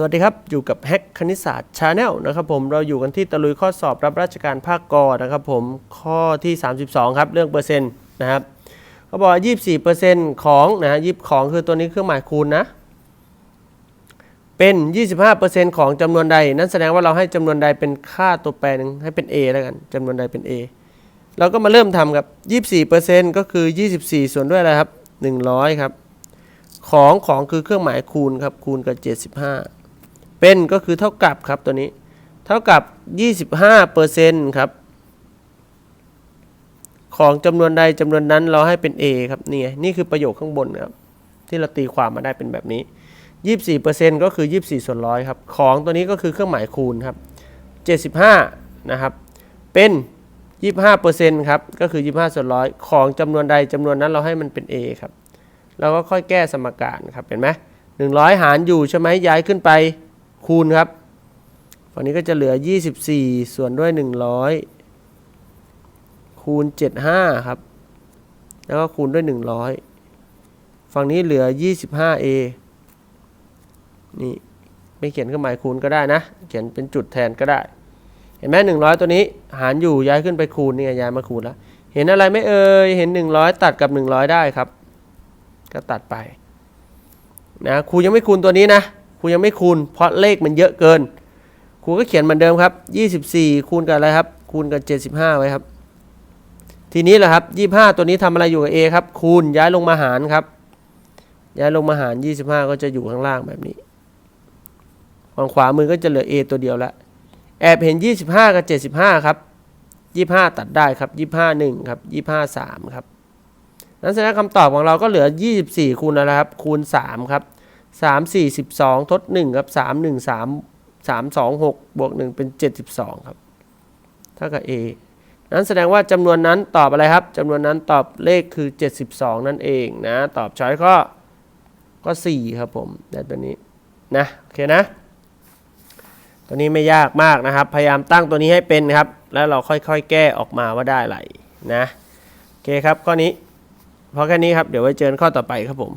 สวัสดีครับ อยู่กับแฮกคณิตศาสตร์ชาแนลนะครับผมเราอยู่กันที่ตะลุยข้อสอบรับราชการภาคกอนะครับผมข้อที่ 32 ครับเรื่องเปอร์เซ็นต์นะครับเขาบอกว่า24%ของนะฮะยิบของคือตัวนี้เครื่องหมายคูณนะ เป็น 25%ของจำนวนใด นั่นแสดงว่าเราให้จำนวนใดเป็นค่าตัวแปรหนึ่งให้เป็น A แล้วกันจำนวนใดเป็น A เราก็มาเริ่มทำกับ24%ก็คือ 24 ส่วนด้วยอะไรครับ 100 ครับ ของของคือเครื่องหมายคูณครับคูณกับ 75 เป็นก็คือเท่ากับครับตัวนี้ เท่ากับ 25%ครับ ของจำนวนใดจำนวนนั้นเราให้เป็น A ครับนี่นี่คือประโยคข้างบนครับ ที่เราตีความมาได้เป็นแบบนี้ 24%ก็คือ 24 ส่วนร้อยครับ ของตัวนี้ก็คือเครื่องหมายคูณครับ 75 นะครับ เป็น 25%ครับ ก็คือ 25 ส่วนร้อยของจำนวนใดจำนวนนั้นเราให้มันเป็น A ครับเราก็ค่อยแก้สมการครับ เห็นไหม100 หารอยู่ใช่ไหมย้ายขึ้นไป คูณครับฝั่งนี้ก็จะเหลือ 24 ส่วนด้วย 100 คูณ 75 ครับ แล้วก็คูณด้วย 100 ฝั่งนี้เหลือ 25a นี่ไม่เขียนเครื่องหมายคูณก็ได้นะ เขียนเป็นจุดแทนก็ได้ เห็นไหม100ตัวนี้ หารอยู่ย้ายขึ้นไปคูณนี่ย้ายมาคูณแล้ว เห็นอะไรไหม่เอ่ย เห็น100ตัดกับ100ได้ครับ ก็ตัดไป นะครูยังไม่คูณตัวนี้นะ ครูยังไม่คูณเพราะเลขมันเยอะเกิน ครูก็เขียนเหมือนเดิมครับ 24 คูณกับอะไรครับ คูณกับ 75 ไว้ครับ ทีนี้แหละครับ 25 ตัวนี้ทำอะไรอยู่กับ A ครับ คูณย้ายลงมาหารครับ ย้ายลงมาหาร 25 ก็จะอยู่ข้างล่างแบบนี้ฝั่งขวามือก็จะเหลือ A ตัวเดียวละแอบเห็น 25 กับ 75 ครับ 25 ตัดได้ครับ 25 1 ครับ 25 3 ครับนั้นแสดงคำตอบของเราก็เหลือ 24 คูณอะไรครับ คูณ 3 ครับ 3 4 12ทด1ครับ3 1 3 3 2 6บวก1เป็น72ครับเท่ากับ A นั้นแสดงว่าจำนวนนั้นตอบอะไรครับจำนวนนั้นตอบเลขคือ 72 นั่นเองนะ ตอบช้อยข้อก็4ครับผมแต่ตัวนี้นะโอเคนะ ตัวนี้ไม่ยากมากนะครับ พยายามตั้งตัวนี้ให้เป็นครับ แล้วเราค่อยๆ แก้ออกมาว่าได้อะไรนะโอเคครับข้อนี้พอแค่นี้ครับเดี๋ยวไว้เจอกันข้อต่อไปครับผม